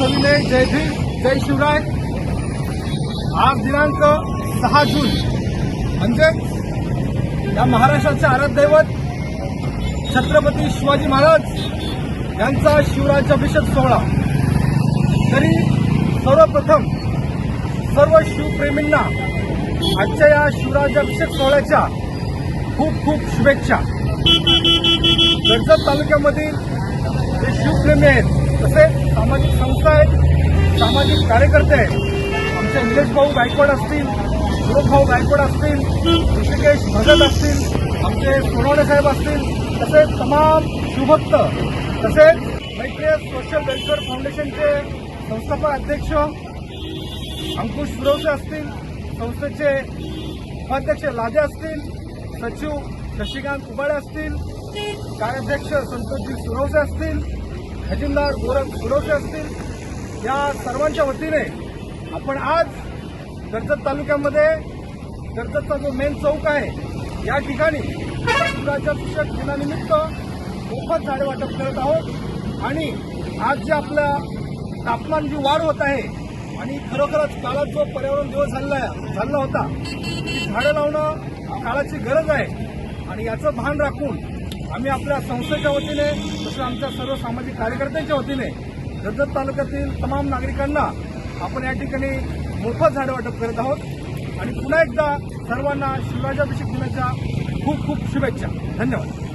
सविनय जय भीम जय शिवराय. आज दिनांक सहा जून. म्हणजे या महाराष्ट्राचे आराध्यदैवत छत्रपती शिवाजी महाराज यांचा शिवराज्याभिषेक सोहळा. तरी सर्वप्रथम सर्व शिवप्रेमींना आजच्या या शिवराज्याभिषेक सोहळ्याच्या खूप खूप शुभेच्छा. कर्जत तालुक्यामधील जे शिवप्रेमी आहेत तसेच सामाजिक संस्था आहेत सामाजिक कार्यकर्ते आहेत. आमचे निलेश भाऊ गायकवाड असतील सुरभ भाऊ गायकवाड असतील ऋषिकेश भगत असतील आमचे सोनवणे साहेब असतील तसेच तमाम शिवभक्त तसेच मैत्रीय सोशल वेलफेअर फाउंडेशनचे संस्थापक अध्यक्ष अंकुश सुरवसे असतील संस्थेचे उपाध्यक्ष लाजे असतील सचिव शशिकांत कुबाळे असतील कार्याध्यक्ष संतोषजी सुरवसे असतील खजिनदार गोरख सुरवसे असतील या सर्वांच्या वतीने आपण आज कर्जत तालुक्यामध्ये कर्जतचा जो मेन चौक आहे या ठिकाणी शिवराज्याभिषेक दिनानिमित्त मोफत झाडे वाटप करत आहोत. आणि आज जे आपलं तापमान जी वाढ होत आहे आणि खरोखरच काळात जो पर्यावरण दिवस झालेला झालेला होता ती झाडं लावणं काळाची गरज आहे. आणि याचं भान राखून आम्ही आपल्या संस्थेच्या वतीने तसं आमच्या सर्व सामाजिक कार्यकर्त्यांच्या वतीने कर्जत तालुक्यातील तमाम नागरिकांना आपण या ठिकाणी मोफत झाडं वाटप करत आहोत. आणि पुन्हा एकदा सर्वांना शिवराजाभिषेक दिनाच्या खूप खूप शुभेच्छा. धन्यवाद.